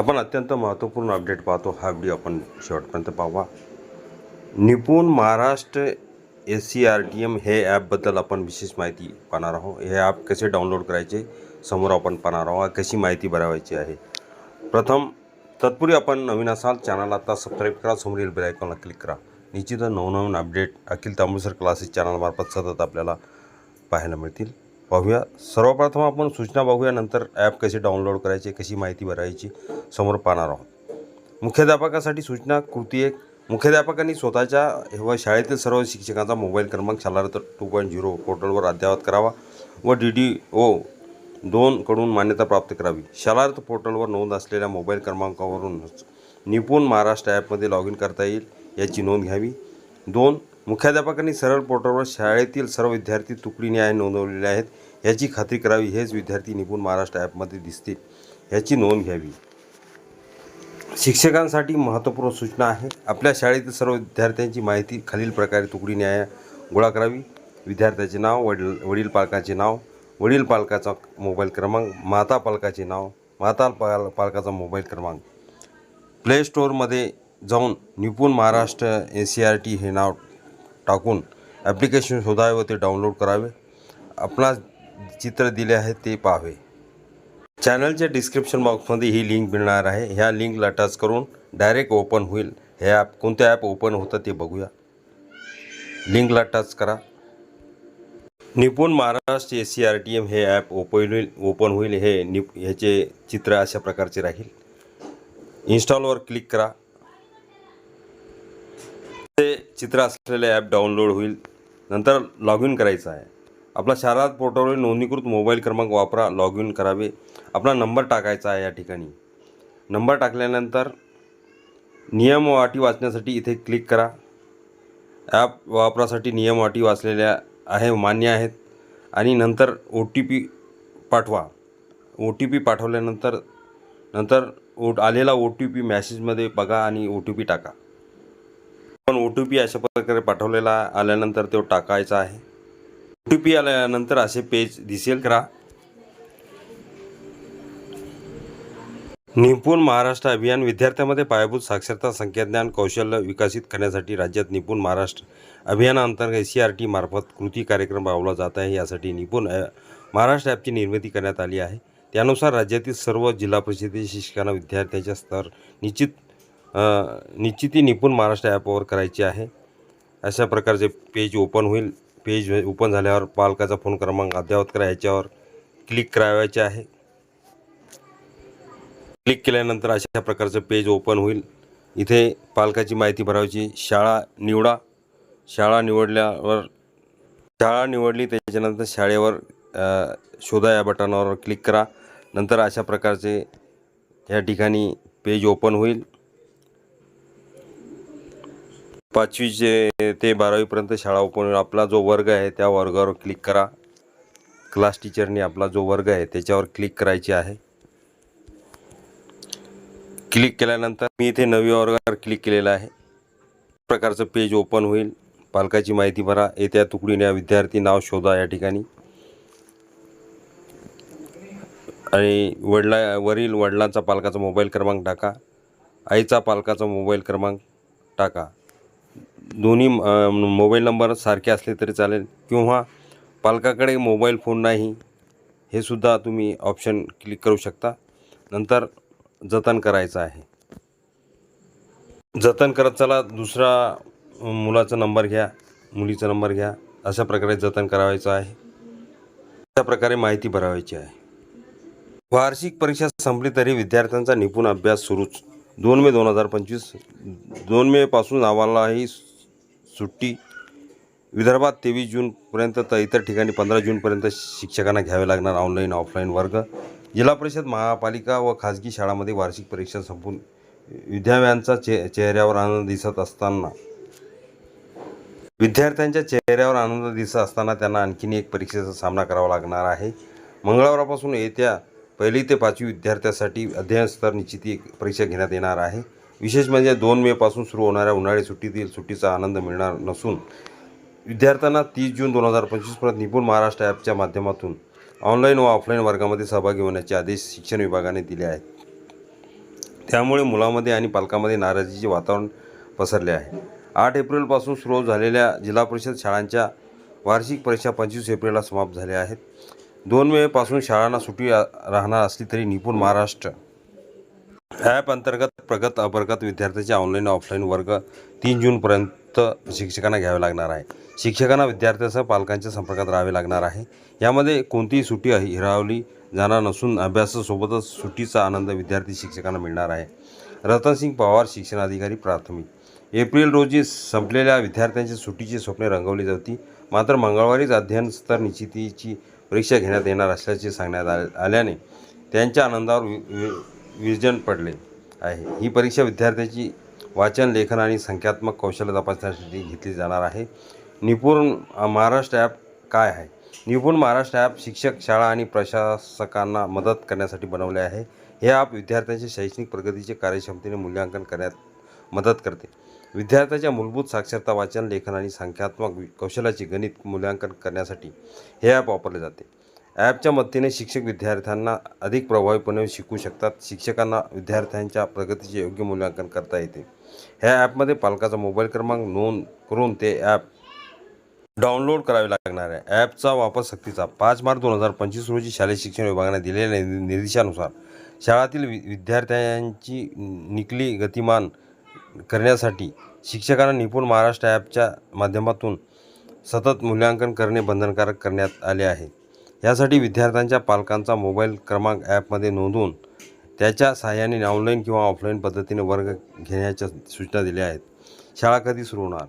आपण अत्यंत महत्त्वपूर्ण अपडेट पाहतो. हा व्हिडिओ आपण शेवटपर्यंत पाहावा Nipun Maharashtra S C R T M हे ॲपबद्दल आपण विशेष माहिती पाहणार आहोत. हे ॲप कसे डाउनलोड करायचे समोर आपण पाहणार आहोत. कशी माहिती भरावायची आहे. प्रथम तत्पूर्वी आपण नवीन असाल चॅनल आता सबस्क्राईब करा समोरील बेल आयकॉनला क्लिक करा. निश्चितच नवनवीन अपडेट अखिल तांबूसर क्लासेस चॅनलमार्फत सतत आपल्याला पाहायला मिळतील. पाहूया. सर्वप्रथम आपण सूचना बघूया नंतर ॲप कसे डाउनलोड करायचे कशी माहिती भरायची समोर पाहणार आहोत. मुख्याध्यापकासाठी सूचना कृती एक. मुख्याध्यापकांनी स्वतःच्या व शाळेतील सर्व शिक्षकांचा मोबाईल क्रमांक शालार्थ टू पॉईंट झिरो पोर्टलवर अद्ययावत करावा व डी डी ओ दोनकडून मान्यता प्राप्त करावी. शालार्थ पोर्टलवर नोंद असलेल्या मोबाईल क्रमांकावरून निपुण महाराष्ट्र ॲपमध्ये लॉग इन करता येईल याची नोंद घ्यावी. दोन मुख्याध्यापकांनी सरळ पोर्टलवर शाळेतील सर्व विद्यार्थी तुकडीने आहे नोंदवलेले आहेत. याची खात्री करावी हेच विद्यार्थी निपुण महाराष्ट्र ॲपमध्ये दिसतील. याची नोंद घ्यावी. शिक्षकांसाठी महत्त्वपूर्ण सूचना आहे. आपल्या शाळेतील सर्व विद्यार्थ्यांची माहिती खालील प्रकारे तुकडी न्याय गोळा करावी. विद्यार्थ्याचे नाव वडील वडील पालकाचे नाव वडील पालकाचा मोबाईल क्रमांक माता पालकाचे नाव माता पाल पालकाचा मोबाईल क्रमांक. प्ले स्टोअरमध्ये जाऊन Nipun Maharashtra N C R T हे नाव टाकून ॲप्लिकेशन शोधावे व ते डाउनलोड करावे. आपणास चित्र दिले आहे ते पाहावे. चॅनलच्या डिस्क्रिप्शन बॉक्समध्ये ही लिंक मिळणार आहे. ह्या लिंकला टच करून डायरेक्ट ओपन होईल. हे ॲप कोणतं ॲप ओपन होतं ते बघूया. लिंकला टच करा. Nipun Maharashtra S C R T M हे ॲप ओपन होईल ओपन होईल. हे निप ह्याचे चित्र अशा प्रकारचे राहील. इन्स्टॉलवर क्लिक करा. चित्र असलेले ॲप डाउनलोड होईल. नंतर लॉग इन करायचं आहे. आपला शारद पोर्टलवर नोंदणीकृत मोबाईल क्रमांक वापरा लॉग इन करावे. आपला नंबर टाकायचा आहे या ठिकाणी. नंबर टाकल्यानंतर नियम व अटी वाचण्यासाठी इथे क्लिक करा. ॲप वापरासाठी नियम अटी वाचलेल्या आहे मान्य आहेत. आणि नंतर ओ टी पी पाठवा. ओ टी पी पाठवल्यानंतर नंतर ओ आलेला ओ टी पी मॅसेजमध्ये बघा आणि ओ टी पी टाका. पण ओ टी पी अशा प्रकारे पाठवलेला आल्यानंतर तो टाकायचा आहे. ओ टी पी आल्यानंतर असे पेज दिसेल करा निपुण महाराष्ट्र अभियान विद्यार्थ्यांमध्ये पायाभूत साक्षरता संख्याज्ञान कौशल्य विकसित करण्यासाठी राज्यात निपुण महाराष्ट्र अभियानाअंतर्गत एस सी आर टी मार्फत कृती कार्यक्रम राबवला जात आहे. यासाठी निपुण महाराष्ट्र ॲपची निर्मिती करण्यात आली आहे. त्यानुसार राज्यातील सर्व जिल्हा परिषदेच्या शिक्षकांना विद्यार्थ्यांच्या स्तर निश्चित निश्चिती निपुण महाराष्ट्र ॲपवर करायची आहे. अशा प्रकारचे पेज ओपन होईल. पेज ओपन झाल्यावर पालकाचा फोन क्रमांक अद्ययावत करा. याच्यावर क्लिक करावायचे आहे. क्लिक केल्यानंतर अशा प्रकारचं पेज ओपन होईल. इथे पालकाची माहिती भरायची. शाळा निवडा. शाळा निवडल्यावर शाळा निवडली त्याच्यानंतर शाळेवर शोधा या बटनावर क्लिक करा. नंतर अशा प्रकारचे या ठिकाणी पेज ओपन होईल. पाचवीचे ते बारावीपर्यंत शाळा ओपन आपला जो वर्ग आहे त्या वर्गावर क्लिक करा. क्लास टीचरनी आपला जो वर्ग आहे त्याच्यावर क्लिक करायची आहे. क्लिक केल्यानंतर मी इथे नवी वर्गावर क्लिक केलेला आहे. प्रकारचं पेज ओपन होईल. पालकाची माहिती भरा. येत्या तुकडीने विद्यार्थी नाव शोधा या ठिकाणी. आणि वडला वरील वडिलांचा पालकाचा मोबाईल क्रमांक टाका. आईचा पालकाचा मोबाईल क्रमांक टाका. दोन्ही मोबाईल नंबर सारखे असले तरी चालेल. किंवा पालकाकडे मोबाईल फोन नाही हे सुद्धा तुम्ही ऑप्शन क्लिक करू शकता. नंतर जतन करायचं आहे. जतन करत चला दुसरा मुलाचा नंबर घ्या मुलीचा नंबर घ्या. अशा प्रकारे जतन करावायचं आहे. अशा प्रकारे माहिती भरावायची आहे. वार्षिक परीक्षा संपली तरी विद्यार्थ्यांचा निपुण अभ्यास सुरूच. दोन मे दोन हजार पंचवीस दोन मेपासून नावालाही सुट्टी विदर्भात तेवीस जूनपर्यंत तर इतर ठिकाणी पंधरा जूनपर्यंत शिक्षकांना घ्यावे लागणार ऑनलाईन ऑफलाईन वर्ग. जिल्हा परिषद महापालिका व खाजगी शाळांमध्ये वार्षिक परीक्षा संपून विद्यार्थ्यांचा चे चेहऱ्यावर आनंद दिसत असताना. विद्यार्थ्यांच्या चेहऱ्यावर आनंद दिसत असताना त्यांना आणखीन एक परीक्षेचा सामना करावा लागणार आहे. मंगळवारापासून येत्या पहिली ते पाचवी विद्यार्थ्यासाठी अध्ययन स्तर निश्चिती परीक्षा घेण्यात येणार आहे. विशेष म्हणजे दोन मेपासून सुरू होणाऱ्या उन्हाळी सुट्टीतील सुट्टीचा आनंद मिळणार नसून विद्यार्थ्यांना तीस जून दोन हजार पंचवीसपर्यंत निपुण महाराष्ट्र ॲपच्या माध्यमातून ऑनलाईन व ऑफलाईन वर्गामध्ये सहभागी होण्याचे आदेश शिक्षण विभागाने दिले आहेत. त्यामुळे मुलामध्ये आणि पालकांमध्ये नाराजीचे वातावरण पसरले आहे. आठ एप्रिलपासून सुरू झालेल्या जिल्हा परिषद शाळांच्या वार्षिक परीक्षा पंचवीस एप्रिलला समाप्त झाल्या आहेत. दोन मेपासून शाळांना सुट्टी राहणार असली तरी निपुण महाराष्ट्र ॲप अंतर्गत प्रगत अपरगत विद्यार्थ्यांचे ऑनलाईन ऑफलाईन वर्ग तीन जूनपर्यंत शिक्षकांना घ्यावे लागणार आहे. शिक्षकांना विद्यार्थ्यासह पालकांच्या संपर्कात राहावे लागणार आहे. यामध्ये कोणतीही सुट्टी हिरावली जाणार नसून अभ्यासासोबतच सुट्टीचा आनंद विद्यार्थी शिक्षकांना मिळणार आहे. रतनसिंग पवार शिक्षणाधिकारी प्राथमिक. एप्रिल रोजी संपलेल्या विद्यार्थ्यांची सुट्टीची स्वप्ने रंगवली जाती. मात्र मंगळवारीच अध्ययन स्तर निश्चितीची परीक्षा घेण्यात येणार असल्याचे सांगण्यात आल्याने त्यांच्या आनंदावर विजन पडले आहे. ही परीक्षा विद्यार्थ्याची वाचन लेखन आणि संख्यात्मक कौशल्य तपासण्यासाठी घेतली जाणार आहे. निपुण महाराष्ट्र ॲप काय आहे? निपुण महाराष्ट्र ॲप शिक्षक शाळा आणि प्रशासकांना मदत करण्यासाठी बनवले आहे. हे ॲप विद्यार्थ्यांच्या शैक्षणिक प्रगतीचे कार्यक्षमतेने मूल्यांकन करण्यात मदत करते. विद्यार्थ्याच्या मूलभूत साक्षरता वाचन लेखन आणि संख्यात्मक कौशल्याचे गणित मूल्यांकन करण्यासाठी हे ॲप वापरले जाते. ॲपच्या मदतीने शिक्षक विद्यार्थ्यांना अधिक प्रभावीपणे शिकू शकतात. शिक्षकांना विद्यार्थ्यांच्या प्रगतीचे योग्य मूल्यांकन करता येते. ह्या ॲपमध्ये पालकाचा मोबाईल क्रमांक नोंद करून ते ॲप डाउनलोड करावे लागणार आहे. ॲपचा वापर सक्तीचा. पाच मार्च दोन हजार पंचवीस रोजी शालेय शिक्षण विभागाने दिलेल्या नि- निर्देशानुसार शाळातील वि विद्यार्थ्यांची निकली गतिमान करण्यासाठी शिक्षकांना निपुण महाराष्ट्र ॲपच्या माध्यमातून सतत मूल्यांकन करणे बंधनकारक करण्यात आले आहे. यासाठी विद्यार्थ्यांच्या पालकांचा मोबाईल क्रमांक ॲपमध्ये नोंदवून त्याच्या सहाय्याने ऑनलाईन किंवा ऑफलाईन पद्धतीने वर्ग घेण्याच्या सूचना दिल्या आहेत. शाळा कधी सुरू होणार?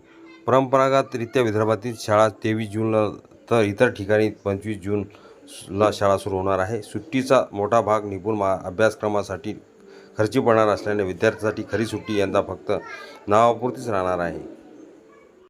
परंपरागतरित्या विदर्भातील शाळा तेवीस जूनला तर इतर ठिकाणी पंचवीस जूनला शाळा सुरू होणार आहे. सुट्टीचा मोठा भाग निपुण मा अभ्यासक्रमासाठी खर्ची पडणार असल्याने विद्यार्थ्यांसाठी खरी सुट्टी यंदा फक्त नावापुरतीच राहणार आहे.